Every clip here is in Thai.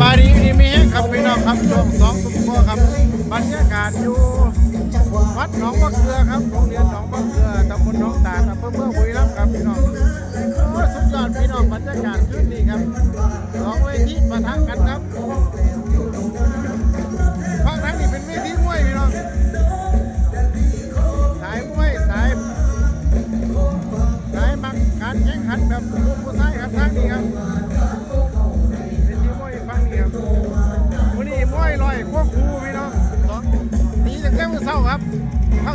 บายดีดีมีแห้งครับพี่น้องครับช่วงสองทุ่มกว่าครับบรรยากาศอยู่วัดหนองบัะเกลือครับโรงเรียนหนองบัะเกลือตำบลหนองตาดอำเภอเมืองบุรีรัมย์ครับพี่น้องโอ้สุดยอดพี่น้องบรรยากาศขึ้นนี่ครับสองเวทีประทังกันครับ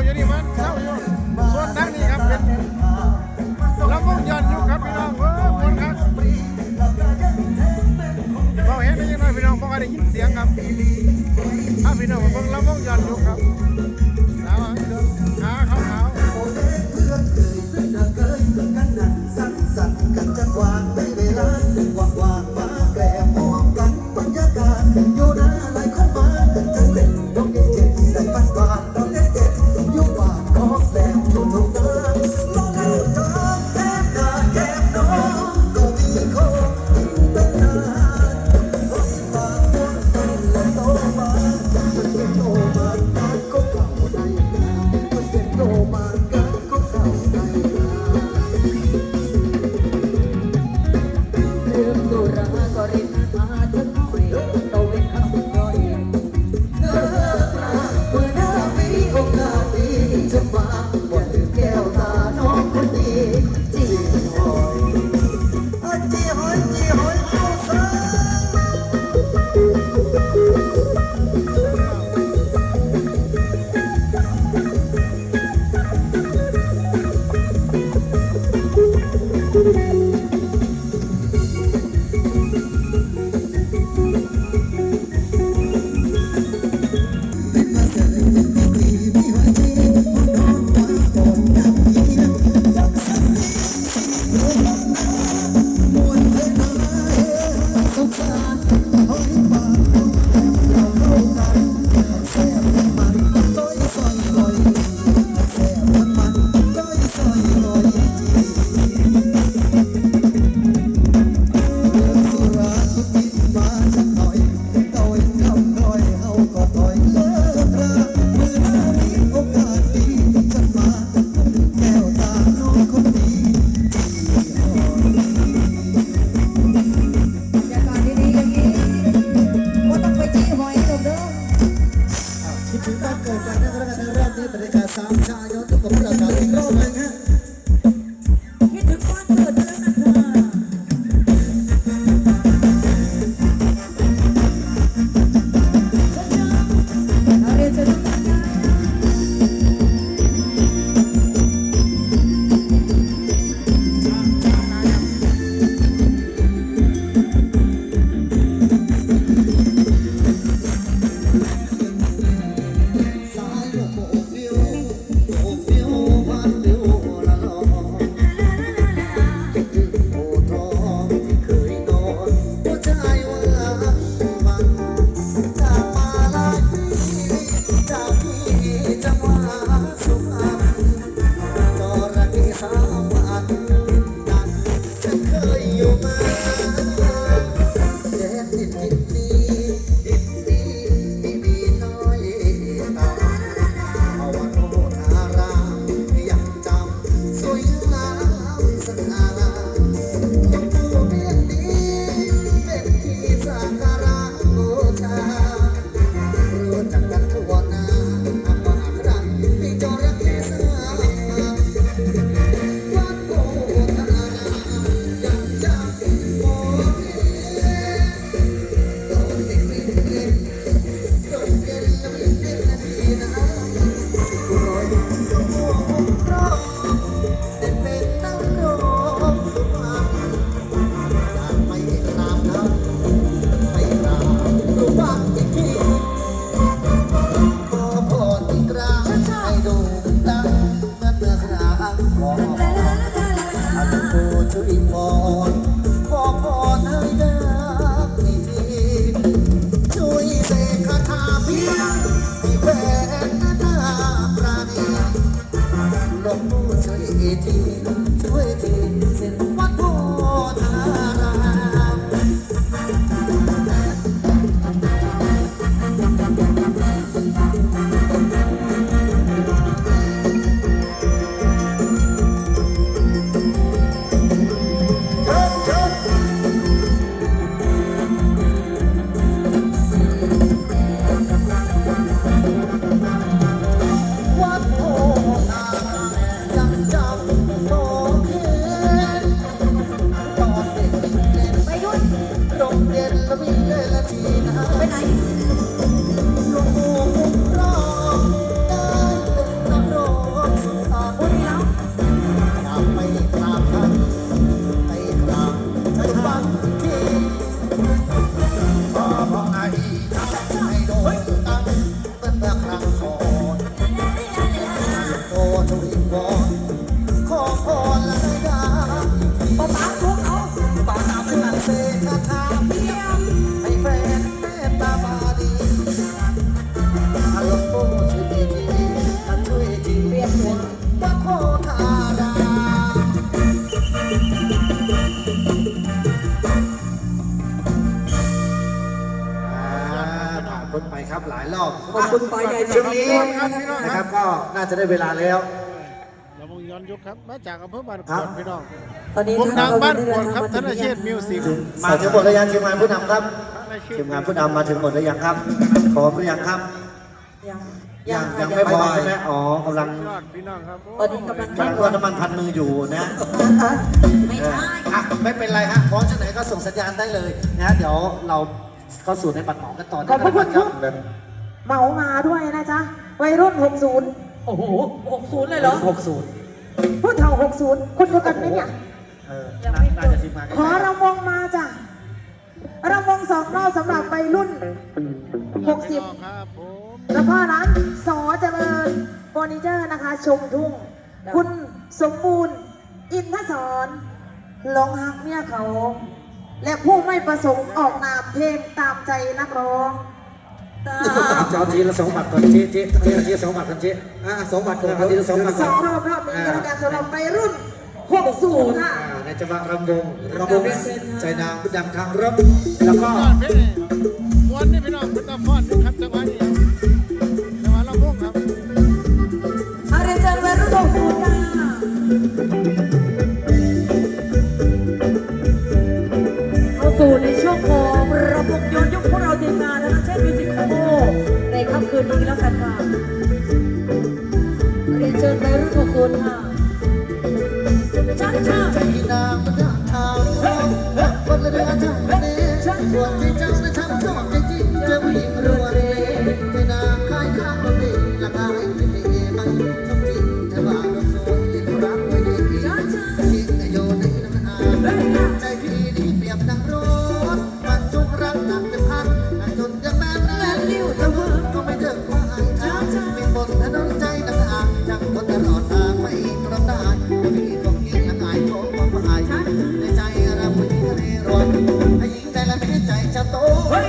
tell you, man. Tell you. ถึงแต่นเกิดกันนะครับในรอบนี้บรรยากาศสามชั้น every morning. ป๊าป๊าทุกเอาต่อตามเป็นเสกคาเพียงให้แฟนเมตตาบาลีถ้าหลวงปู่ช่วยดีทีถ้าช่วยดีเปลี่ยนหัววัดโพธารามอ่าผ่านพ้นไปครับหลายรอบขอบคุณปอยใหญ่ช่วงนี้ครับพี่น้องนะคครัรับบก็น่าจะได้เวลาแล้ว เรามงย้อนยุคครับ มาจากอำเภอบ้านกครัวบดพี่น้อง ตอนนี้วงทาดังเราบ้านได้กเดิวนดทางครับมาธถึงนเชยัษงมิวสิกมาถึงหมดหรือยังทีมงานผู้นำครับธนเชษทีมงานผู้นำมาถึงหมดหรือยังครับพร้อมหรือยังครับยังยังค่ะยังไม่พอใช่ไหมอ๋อกำลังยอดพี่น้องครับตอนนี้กำลังกำลังรวนน้ำมันพันมืออยู่นะอะไม่เออใช่อะไม่เป็นไรฮะพร้อมที่ไหนก็ส่งสัญญาณได้เลยนะเดี๋ยวเราเข้าสู่ในบัตรหมอกันต่อขอบพระคุณนะครับเหมามาด้วยนะจ๊ะวัยรุ่น 60 โอ้โหหกศูนย์เลยเหรอหกศูนย์ผู้เฒ่า 60คนเดียวกันไหมเนี่ย เออยังไม่น่าจะทีมงานขอรำวงมาจ้ะรำวงสองรอบสำหรับวัยรุ่น 60 ครับผมแล้วก็ร้านสอเจริญเฟอร์นิเจอร์นะคะ ชมทุ่ง คุณสมบูรณ์ อินทศรหลงหักเมียเขา และผู้ไม่ประสงค์ออกนามเพลงตามใจนักร้องตาจอทีละสองบัตรก่อนทีทีทีทีละสองบัตรกันทีอ่าสองบัตรก่อนเอาทีละสองบัตรสก่อองนรอบรอบนี้ก็แล้วกันสำหรับวัยรุ่น 60 ค่ะอ่า ในจังหวะรำวงรำวงใจนางผู้นำทางรบแล้วก็ยอดเพลงมวนนี่พี่น้องเป็นตาฟอนนี่ครับจังหวะนี้จังหวะลำวงครับอาเรียนเชิญวัยรุ่นหกศูนย์ค่ะเข้าสู่ในช่วงของระบบย้อนยุคพวกเราทีมงานและเช่นมิวสิกโคในค่ำคืนนี้ จะโตเฮ้ย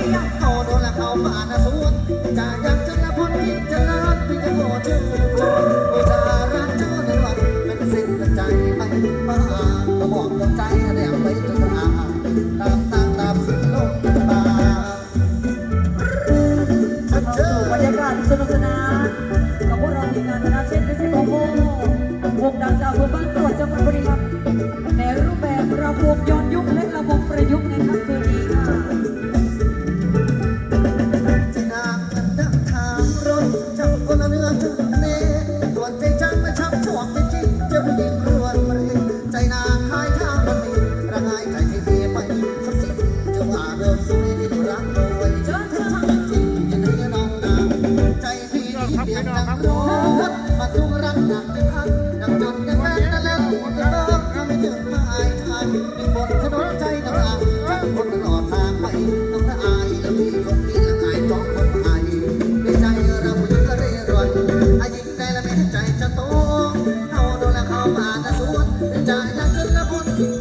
I dan dan dan dan dan dan